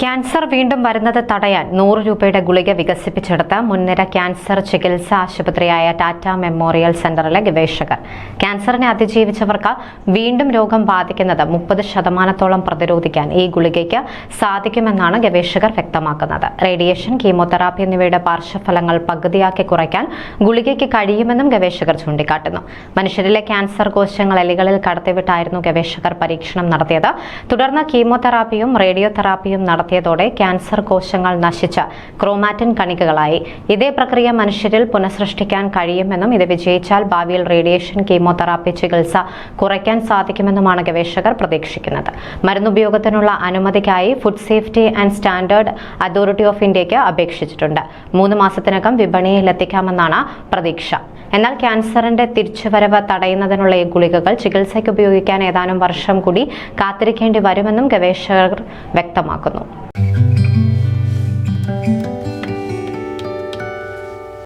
Cancer വീണ്ടും വരുന്നത് തടയാൻ നൂറ് രൂപയുടെ ഗുളിക വികസിപ്പിച്ചെടുത്ത മുൻനിര ക്യാൻസർ ചികിത്സാ ആശുപത്രിയായ ടാറ്റ മെമ്മോറിയൽ സെന്ററിലെ ഗവേഷകർ. ക്യാൻസറിനെ അതിജീവിച്ചവർക്ക് വീണ്ടും രോഗം ബാധിക്കുന്നത് മുപ്പത് ശതമാനത്തോളം പ്രതിരോധിക്കാൻ ഈ ഗുളികയ്ക്ക് സാധിക്കുമെന്നാണ് ഗവേഷകർ വ്യക്തമാക്കുന്നത്. റേഡിയേഷൻ കീമോതെറാപ്പി എന്നിവയുടെ പാർശ്വഫലങ്ങൾ പകുതിയാക്കി കുറയ്ക്കാൻ ഗുളികയ്ക്ക് കഴിയുമെന്നും ഗവേഷകർ ചൂണ്ടിക്കാട്ടുന്നു. മനുഷ്യരിലെ ക്യാൻസർ കോശങ്ങൾ എലികളിൽ കടത്തിവിട്ടായിരുന്നു ഗവേഷകർ പരീക്ഷണം നടത്തിയത്. തുടർന്ന് കീമോതെറാപ്പിയും റേഡിയോ തെറാപ്പിയും നടത്തിയതോടെ ക്യാൻസർ കോശങ്ങൾ നശിച്ച ക്രോമാറ്റിൻ കണികകളായി. ഇതേ പ്രക്രിയ മനുഷ്യരിൽ പുനഃസൃഷ്ടിക്കാൻ കഴിയുമെന്നും ഇത് വിജയിച്ചാൽ ഭാവിയിൽ റേഡിയേഷൻ കീമോതെറാപ്പി ചികിത്സ കുറയ്ക്കാൻ സാധിക്കുമെന്നുമാണ് ഗവേഷകർ പ്രതീക്ഷിക്കുന്നത്. മരുന്നുപയോഗത്തിനുള്ള അനുമതിക്കായി food safety and standard authority of ഇന്ത്യയ്ക്ക് അപേക്ഷിച്ചിട്ടുണ്ട്. മൂന്ന് മാസത്തിനകം വിപണിയിലെത്തിക്കാമെന്നാണ് പ്രതീക്ഷ. എന്നാൽ ക്യാൻസറിന്റെ തിരിച്ചുവരവ് തടയുന്നതിനുള്ള ഈ ഗുളികകൾ ചികിത്സയ്ക്ക് ഉപയോഗിക്കാൻ ഏതാനും വർഷം കൂടി കാത്തിരിക്കേണ്ടി വരുമെന്നും ഗവേഷകർ വ്യക്തമാക്കുന്നു.